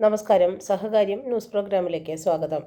നമസ്കാരം. സഹകാര്യം ന്യൂസ് പ്രോഗ്രാമിലേക്ക് സ്വാഗതം.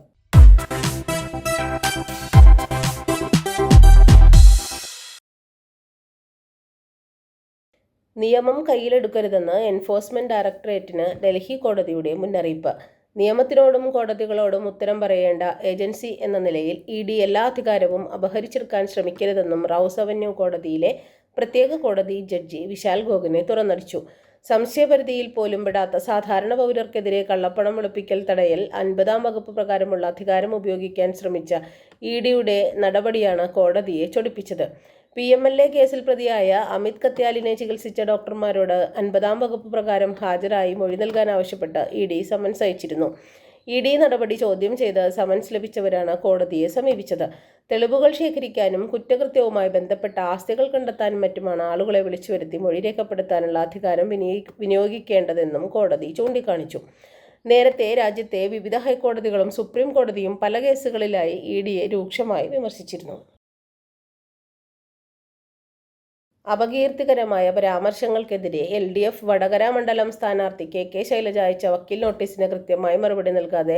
നിയമം കയ്യിലെടുക്കരുതെന്ന് എൻഫോഴ്സ്മെന്റ് ഡയറക്ടറേറ്റിന് ഡൽഹി കോടതിയുടെ മുന്നറിയിപ്പ്. നിയമത്തിനോടും കോടതികളോടും ഉത്തരം പറയേണ്ട ഏജൻസി എന്ന നിലയിൽ ഇ ഡി എല്ലാ അധികാരവും അപഹരിച്ചെടുക്കാൻ ശ്രമിക്കരുതെന്നും റൌസ് അവന്യൂ കോടതിയിലെ പ്രത്യേക കോടതി ജഡ്ജി വിശാൽ ഗോഗനെ തുറന്നടിച്ചു. സംശയപരിധിയിൽ പോലും പെടാത്ത സാധാരണ പൗരർക്കെതിരെ കള്ളപ്പണം വെളുപ്പിക്കൽ തടയൽ അൻപതാം വകുപ്പ് പ്രകാരമുള്ള അധികാരം ഉപയോഗിക്കാൻ ശ്രമിച്ച ഇ ഡിയുടെ നടപടിയാണ് കോടതിയെ ചൊടിപ്പിച്ചത്. പി എം എൽ എ കേസിൽ പ്രതിയായ അമിത് കത്യാലിനെ ചികിത്സിച്ച ഡോക്ടർമാരോട് അൻപതാം വകുപ്പ് പ്രകാരം ഹാജരായി മൊഴി നൽകാൻ ആവശ്യപ്പെട്ട് ഇ ഡി സമൻസ് അയച്ചിരുന്നു. ഇ ഡി നടപടി ചോദ്യം ചെയ്ത് സമൻസ് ലഭിച്ചവരാണ് കോടതിയെ സമീപിച്ചത്. തെളിവുകൾ ശേഖരിക്കാനും കുറ്റകൃത്യവുമായി ബന്ധപ്പെട്ട ആസ്തികൾ കണ്ടെത്താനും മറ്റുമാണ് ആളുകളെ വിളിച്ചു വരുത്തി മൊഴി രേഖപ്പെടുത്താനുള്ള അധികാരം വിനിയോഗി വിനിയോഗിക്കേണ്ടതെന്നും കോടതി ചൂണ്ടിക്കാണിച്ചു. നേരത്തെ രാജ്യത്തെ വിവിധ ഹൈക്കോടതികളും സുപ്രീം കോടതിയും പല കേസുകളിലായി ഇ ഡിയെ രൂക്ഷമായി വിമർശിച്ചിരുന്നു. അപകീർത്തികരമായ പരാമർശങ്ങൾക്കെതിരെ എൽ ഡി എഫ് വടകര മണ്ഡലം സ്ഥാനാർത്ഥി കെ കെ ശൈലജ അയച്ച വക്കീൽ നോട്ടീസിന് കൃത്യമായി മറുപടി നൽകാതെ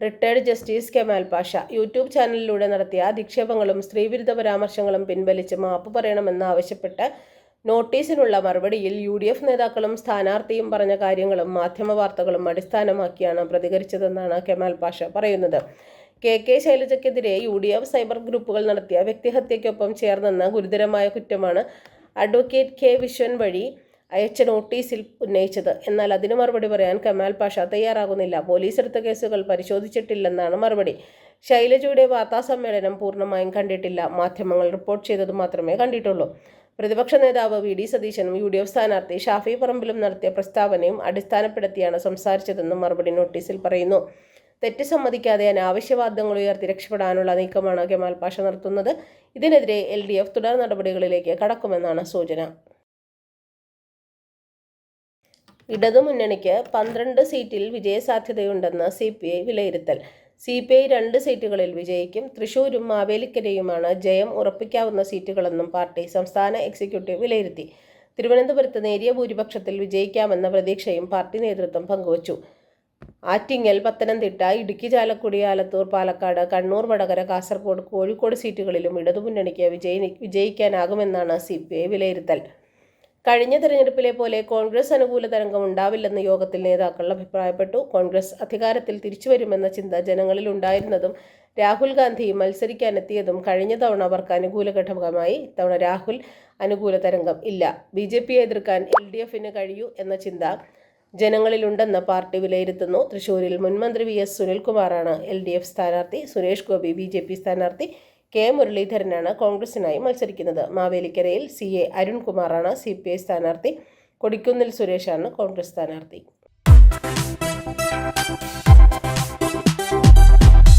retired justice Kemal Pasha YouTube ചാനലിലൂടെ നടത്തിയ അധിക്ഷേപങ്ങളും സ്ത്രീവിരുദ്ധ പരാമർശങ്ങളും പിൻവലിച്ച് മാപ്പ് പറയണമെന്ന് ആവശ്യപ്പെട്ട് നോട്ടീസിനുള്ള മറുപടിയിൽ യു ഡി എഫ് നേതാക്കളും സ്ഥാനാർത്ഥിയും പറഞ്ഞ കാര്യങ്ങളും മാധ്യമ വാർത്തകളും അടിസ്ഥാനമാക്കിയാണ് പ്രതികരിച്ചതെന്നാണ് കെമാൽ പാഷ പറയുന്നത്. കെ കെ ശൈലജയ്ക്കെതിരെ യു ഡി എഫ് സൈബർ ഗ്രൂപ്പുകൾ നടത്തിയ വ്യക്തിഹത്യയ്ക്കൊപ്പം ചേർന്നെന്ന ഗുരുതരമായ കുറ്റമാണ് അഡ്വക്കേറ്റ് കെ വിശ്വൻ വഴി അയച്ച നോട്ടീസിൽ ഉന്നയിച്ചത്. എന്നാൽ അതിന് മറുപടി പറയാൻ കമാൽ പാഷ തയ്യാറാകുന്നില്ല. പോലീസ് എടുത്ത കേസുകൾ പരിശോധിച്ചിട്ടില്ലെന്നാണ് മറുപടി. ശൈലജയുടെ വാർത്താ സമ്മേളനം പൂർണമായും കണ്ടിട്ടില്ല. മാധ്യമങ്ങൾ റിപ്പോർട്ട് ചെയ്തത് മാത്രമേ കണ്ടിട്ടുള്ളൂ. പ്രതിപക്ഷ നേതാവ് വി ഡി സതീശനും യു ഡി എഫ് സ്ഥാനാർത്ഥി ഷാഫി പറമ്പിലും നടത്തിയ പ്രസ്താവനയും അടിസ്ഥാനപ്പെടുത്തിയാണ് സംസാരിച്ചതെന്നും മറുപടി നോട്ടീസിൽ പറയുന്നു. തെറ്റ് സമ്മതിക്കാതെ അനാവശ്യവാദങ്ങൾ ഉയർത്തി രക്ഷപ്പെടാനുള്ള നീക്കമാണ് കെമാൽ പാഷ നടത്തുന്നത്. ഇതിനെതിരെ എൽ ഡി എഫ് തുടർ നടപടികളിലേക്ക് കടക്കുമെന്നാണ് സൂചന. ഇടതുമുന്നണിക്ക് പന്ത്രണ്ട് സീറ്റിൽ വിജയസാധ്യതയുണ്ടെന്ന് സി പി ഐ വിലയിരുത്തൽ. സി പി ഐ രണ്ട് സീറ്റുകളിൽ വിജയിക്കും. തൃശൂരും മാവേലിക്കരയുമാണ് ജയം ഉറപ്പിക്കാവുന്ന സീറ്റുകളെന്നും പാർട്ടി സംസ്ഥാന എക്സിക്യൂട്ടീവ് വിലയിരുത്തി. തിരുവനന്തപുരത്ത് നേരിയ ഭൂരിപക്ഷത്തിൽ വിജയിക്കാമെന്ന പ്രതീക്ഷയും പാർട്ടി നേതൃത്വം പങ്കുവച്ചു. ആറ്റിങ്ങൽ പത്തനംതിട്ട ഇടുക്കി ചാലക്കുടി ആലത്തൂർ പാലക്കാട് കണ്ണൂർ വടകര കാസർഗോഡ് കോഴിക്കോട് സീറ്റുകളിലും ഇടതുമുന്നണിക്ക് വിജയി വിജയിക്കാനാകുമെന്നാണ് സി പി ഐ വിലയിരുത്തൽ. കഴിഞ്ഞ തെരഞ്ഞെടുപ്പിലെ പോലെ കോൺഗ്രസ് അനുകൂല തരംഗം ഉണ്ടാവില്ലെന്ന് യോഗത്തിൽ നേതാക്കൾ അഭിപ്രായപ്പെട്ടു. കോൺഗ്രസ് അധികാരത്തിൽ തിരിച്ചുവരുമെന്ന ചിന്ത ജനങ്ങളിൽ ഉണ്ടായിരുന്നതും രാഹുൽ ഗാന്ധി മത്സരിക്കാനെത്തിയതും കഴിഞ്ഞ തവണ അവർക്ക് അനുകൂല ഘടകമായി. ഇത്തവണ രാഹുൽ അനുകൂല തരംഗം ഇല്ല. ബി ജെ പിയെ എതിർക്കാൻ എൽ ഡി എഫിന് കഴിയൂ എന്ന ചിന്ത ജനങ്ങളിലുണ്ടെന്ന് പാർട്ടി വിലയിരുത്തുന്നു. തൃശൂരിൽ മുൻമന്ത്രി വി എസ് സുനിൽകുമാറാണ് എൽ ഡി എഫ് സ്ഥാനാർത്ഥി Suresh Gopi B J P സ്ഥാനാർത്ഥി കെ മുരളീധരനാണ് കോൺഗ്രസിനായി മത്സരിക്കുന്നത്. മാവേലിക്കരയിൽ സി എ അരുൺകുമാറാണ് സി പി ഐ സ്ഥാനാർത്ഥി കൊടിക്കുന്നിൽ സുരേഷാണ് കോൺഗ്രസ് സ്ഥാനാർത്ഥി.